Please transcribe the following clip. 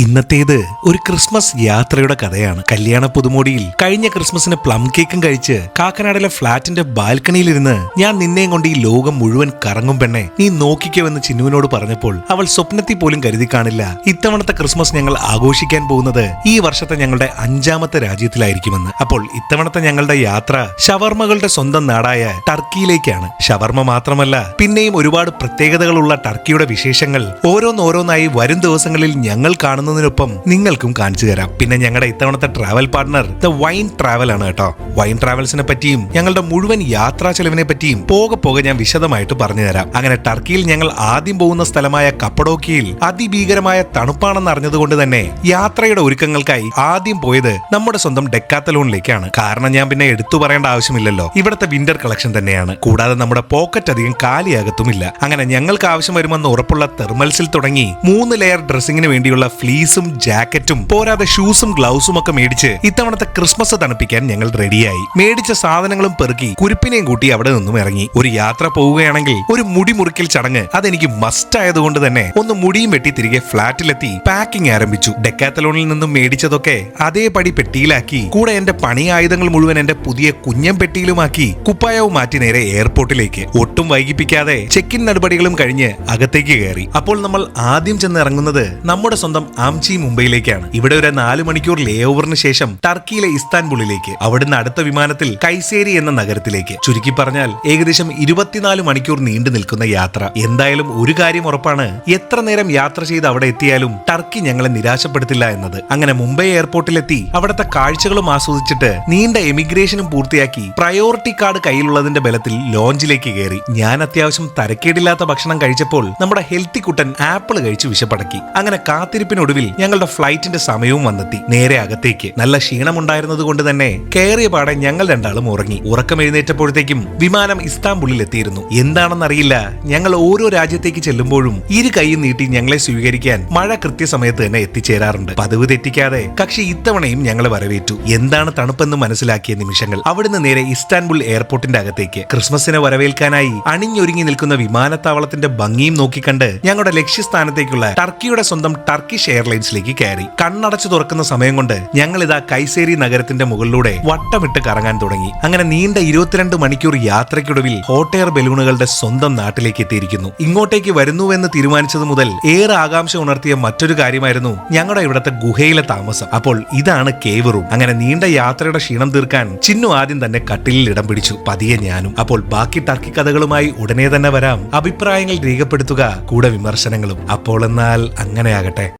ഇന്നത്തേത് ഒരു ക്രിസ്മസ് യാത്രയുടെ കഥയാണ്. കല്യാണ പുതുമോടിയിൽ കഴിഞ്ഞ ക്രിസ്മസിന് പ്ലം കേക്കും കഴിച്ച് കാക്കനാടിലെ ഫ്ളാറ്റിന്റെ ബാൽക്കണിയിലിരുന്ന് ഞാൻ നിന്നെയും കൊണ്ട് ഈ ലോകം മുഴുവൻ കറങ്ങും പെണ്ണെ. നീ നോക്കിക്കോവെന്ന് ചിന്നുവിനോട് പറഞ്ഞപ്പോൾ അവൾ സ്വപ്നത്തിൽ പോലും കരുതി കാണില്ല. ഇത്തവണത്തെ ക്രിസ്മസ് ഞങ്ങൾ ആഘോഷിക്കാൻ പോകുന്നത് ഈ വർഷത്തെ ഞങ്ങളുടെ അഞ്ചാമത്തെ രാജ്യത്തിലായിരിക്കുമെന്ന്. അപ്പോൾ ഇത്തവണത്തെ ഞങ്ങളുടെ യാത്ര ഷവർമകളുടെ സ്വന്തം നാടായ ടർക്കിയിലേക്കാണ്. ഷവർമ മാത്രമല്ല പിന്നെയും ഒരുപാട് പ്രത്യേകതകളുള്ള ടർക്കിയുടെ വിശേഷങ്ങൾ ഓരോന്നോരോന്നായി വരും ദിവസങ്ങളിൽ ഞങ്ങൾ കാണുന്നതിനൊപ്പം നിങ്ങൾക്കും കാണിച്ചു തരാം. പിന്നെ ഞങ്ങളുടെ ഇത്തവണത്തെ travel partner the wine travel ആണ് കേട്ടോ. വൈൻ ട്രാവൽസിനെ പറ്റിയും ഞങ്ങളുടെ മുഴുവൻ യാത്രാ ചെലവിനെ പറ്റിയും പോകെ പോകെ ഞാൻ വിശദമായിട്ട് പറഞ്ഞു തരാം. അങ്ങനെ ടർക്കിയിൽ ഞങ്ങൾ ആദ്യം പോകുന്ന സ്ഥലമായ കപ്പഡോക്കിയിൽ അതിഭീകരമായ തണുപ്പാണെന്ന് അറിഞ്ഞതുകൊണ്ട് തന്നെ യാത്രയുടെ ഒരുക്കങ്ങൾക്കായി ആദ്യം പോയത് നമ്മുടെ സ്വന്തം ഡെക്കാത്തലോണിലേക്കാണ്. കാരണം ഞാൻ പിന്നെ എടുത്തു പറയേണ്ട ആവശ്യമില്ലല്ലോ. ഇവിടുത്തെ വിന്റർ കളക്ഷൻ തന്നെയാണ്. കൂടാതെ നമ്മുടെ പോക്കറ്റ് അധികം കാലിയാകത്തുമില്ല. അങ്ങനെ ഞങ്ങൾക്ക് ആവശ്യം വരുമെന്ന് ഉറപ്പുള്ള തെർമൽസിൽ തുടങ്ങി മൂന്ന് ലെയർ ഡ്രസ്സിങ്ങിന് വേണ്ടിയുള്ള ഫ്ലീസും ജാക്കറ്റും പോരാതെ ഷൂസും ഗ്ലൗസും ഒക്കെ മേടിച്ച് ഇത്തവണത്തെ ക്രിസ്മസ് തണുപ്പിക്കാൻ ഞങ്ങൾ റെഡിയായി മേടിച്ച സാധനങ്ങളും പെറുക്കി കുരിപ്പിനെയും കൂട്ടി അവിടെ നിന്നും ഇറങ്ങി. ഒരു യാത്ര പോവുകയാണെങ്കിൽ ഒരു മുടി മുറിക്കൽ ചടങ്ങ് അതെനിക്ക് മസ്റ്റ് ആയതുകൊണ്ട് തന്നെ ഒന്ന് മുടിയും വെട്ടി തിരികെ ഫ്ളാറ്റിലെത്തി പാക്കിംഗ് ആരംഭിച്ചു. ഡെക്കാത്തലോണിൽ നിന്നും മേടിച്ചതൊക്കെ അതേപടി പെട്ടിയിലാക്കി കൂടെ എന്റെ പണി ആയുധങ്ങൾ മുഴുവൻ എന്റെ പുതിയ കുഞ്ഞൻ പെട്ടിയിലുമാക്കി കുപ്പായവും മാറ്റി നേരെ എയർപോർട്ടിലേക്ക് ഒട്ടും വൈകിപ്പിക്കാതെ ചെക്ക് ഇൻ നടപടികളും കഴിഞ്ഞ് അകത്തേക്ക് കയറി. അപ്പോൾ നമ്മൾ ആദ്യം ചെന്ന് ഇറങ്ങുന്നത് നമ്മുടെ സ്വന്തം ആംചി മുംബൈയിലേക്കാണ്. ഇവിടെ ഒരു നാല് മണിക്കൂർ ലേ ഓവറിന് ശേഷം ടർക്കിയിലെ ഇസ്താൻബുളിലേക്ക് അവിടുന്ന് അടുത്ത വിമാനത്തിൽ കൈസേരി എന്ന നഗരത്തിലേക്ക്. ചുരുക്കി പറഞ്ഞാൽ ഏകദേശം ഇരുപത്തിനാല് മണിക്കൂർ നീണ്ടു നിൽക്കുന്ന യാത്ര. എന്തായാലും ഒരു കാര്യം ഉറപ്പാണ് എത്ര നേരം യാത്ര ചെയ്ത് അവിടെ എത്തിയാലും ടർക്കി ഞങ്ങളെ നിരാശപ്പെടുത്തില്ല എന്നത്. അങ്ങനെ മുംബൈ എയർപോർട്ടിലെത്തി അവിടുത്തെ കാഴ്ചകളും ആസ്വദിച്ചിട്ട് നീണ്ട എമിഗ്രേഷനും പൂർത്തിയാക്കി പ്രയോറിറ്റി കാർഡ് കയ്യിലുള്ളതിന്റെ ബലത്തിൽ ലോഞ്ചിലേക്ക് കയറി. ഞാൻ അത്യാവശ്യം തരക്കേടില്ലാത്ത ഭക്ഷണം കഴിച്ചപ്പോൾ നമ്മുടെ ഹെൽത്തി കുട്ടൻ ആപ്പിൾ കഴിച്ച് വിശപ്പടക്കി. അങ്ങനെ കാത്തിരിപ്പിനൊടുവിൽ ഞങ്ങളുടെ ഫ്ലൈറ്റിന്റെ സമയവും വന്നെത്തി. നേരെ അകത്തേക്ക്. നല്ല ക്ഷീണമുണ്ടായിരുന്നത് കൊണ്ട് തന്നെ കയറിയ പാടെ ഞങ്ങൾ രണ്ടാളും ഉറങ്ങി. ഉറക്കം എഴുന്നേറ്റപ്പോഴത്തേക്കും വിമാനം ഇസ്താംബുളിൽ എത്തിയിരുന്നു എന്താണെന്നറിയില്ല. ഞങ്ങൾ ഓരോ രാജ്യത്തേക്ക് ചെല്ലുമ്പോഴും ഇരു കൈയും നീട്ടി ഞങ്ങളെ സ്വീകരിക്കാൻ മഴ കൃത്യസമയത്ത് തന്നെ എത്തിച്ചേരാറുണ്ട്. പതിവ് തെറ്റിക്കാതെ കക്ഷി ഇത്തവണയും ഞങ്ങളെ വരവേറ്റു. എന്താണ് തണുപ്പെന്ന് മനസ്സിലാക്കിയ നിമിഷങ്ങൾ. അവിടുന്ന് നേരെ ഇസ്താൻബുൾ എയർപോർട്ടിന്റെ അകത്തേക്ക്. ക്രിസ്മസിനെ വരവേൽക്കാനായി അണിഞ്ഞൊരുങ്ങി നിൽക്കുന്ന വിമാനത്താവളത്തിന്റെ ഭംഗിയും നോക്കിക്കണ്ട് ഞങ്ങളുടെ ലക്ഷ്യസ്ഥാനത്തേക്കുള്ള ടർക്കിയുടെ സ്വന്തം ടർക്കിഷ് എയർലൈൻസിലേക്ക് കയറി. കണ്ണടച്ചു തുറക്കുന്ന സമയം കൊണ്ട് ഞങ്ങൾ ഇതാ കൈസേരി നഗരത്തിന്റെ മുകളിലൂടെ വട്ടമിട്ട് കറങ്ങാൻ തുടങ്ങി. അങ്ങനെ നീണ്ട ഇരുപത്തിരണ്ട് മണിക്കൂർ യാത്രയ്ക്കൊടുവിൽ ഹോട്ട് എയർ ബലൂണുകളുടെ സ്വന്തം നാട്ടിലേക്ക് എത്തിയിരിക്കുന്നു. ഇങ്ങോട്ടേക്ക് വരുന്നുവെന്ന് തീരുമാനിച്ചത് മുതൽ ഏറെ ആകാംക്ഷ ഉണർത്തിയ മറ്റൊരു കാര്യമായിരുന്നു ഞങ്ങളുടെ ഇവിടുത്തെ ഗുഹയിലെ താമസം. അപ്പോൾ ഇതാണ് കേവ് റൂം അങ്ങനെ നീണ്ട യാത്രയുടെ ക്ഷീണം തീർക്കാൻ ചിന്നു ആദ്യം തന്നെ കട്ടിലിൽ ഇടം പിടിച്ചു. പതിയെ ഞാനും. അപ്പോൾ ബാക്കി ടർക്കി കഥകളുമായി ഉടനെ തന്നെ വരാം. അഭിപ്രായങ്ങൾ രേഖപ്പെടുത്തുക കൂടെ വിമർശനങ്ങളും. അപ്പോൾ എന്നാൽ അങ്ങനെയാകട്ടെ